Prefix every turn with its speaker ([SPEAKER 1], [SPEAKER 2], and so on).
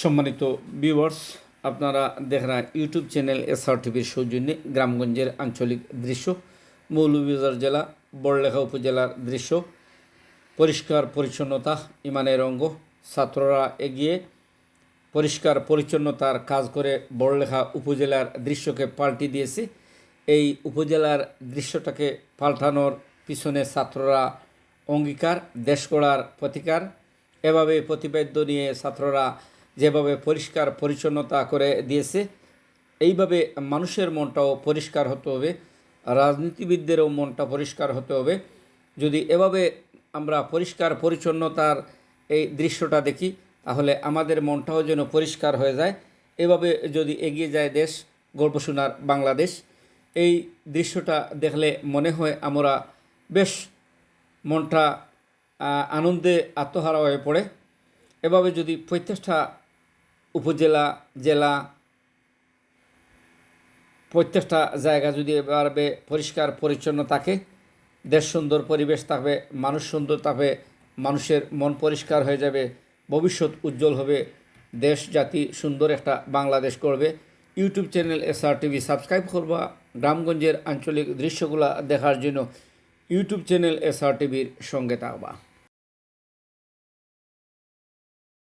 [SPEAKER 1] সম্মানিত ভিউয়ার্স আপনারা দেখেন ইউটিউব চ্যানেল এসআর টিভির সৌজন্যে গ্রামগঞ্জের আঞ্চলিক দৃশ্য, মৌলভীবাজার জেলা, বড়লেখা উপজেলার দৃশ্য, পরিষ্কার পরিচ্ছন্নতা, ইমানের অঙ্গ, ছাত্ররা এগিয়ে পরিষ্কার পরিচ্ছন্নতার কাজ করে বড়লেখা উপজেলার দৃশ্যকে পাল্টি দিয়েছে। এই উপজেলার দৃশ্যটাকে পাল্টানোর পিছনে ছাত্ররা অঙ্গীকার দেশ গড়ার প্রতিকার, এভাবে প্রতিপাদ্য নিয়ে ছাত্ররা যেভাবে পরিষ্কার পরিচ্ছন্নতা করে দিয়েছে, এইভাবে মানুষের মনটাও পরিষ্কার হতে হবে, রাজনীতিবিদদেরও মনটা পরিষ্কার হতে হবে। যদি এভাবে আমরা পরিষ্কার পরিচ্ছন্নতার এই দৃশ্যটা দেখি, তাহলে আমাদের মনটাও যেন পরিষ্কার হয়ে যায়। এভাবে যদি এগিয়ে যায় দেশ, গল্প শোনার বাংলাদেশ, এই দৃশ্যটা দেখলে মনে হয় আমরা বেশ মনটা আনন্দে আত্মহারা হয়ে পড়ে। এভাবে যদি প্রত্যেকটা উপজেলা, জেলা, প্রত্যেকটা জায়গা যদি এভাবে পরিষ্কার, পরিচ্ছন্ন থাকে, দেশ সুন্দর, পরিবেশ থাকবে, মানুষ সুন্দর থাকবে, মানুষের মন পরিষ্কার হয়ে যাবে, ভবিষ্যৎ উজ্জ্বল হবে, দেশ, জাতি সুন্দর একটা বাংলাদেশ করবে। YouTube channel SR TV subscribe করবা, গ্রামগঞ্জের আঞ্চলিক দৃশ্যগুলো দেখার জন্য ইউটিউব চ্যানেল এসআর টিভির সঙ্গে থাকবা।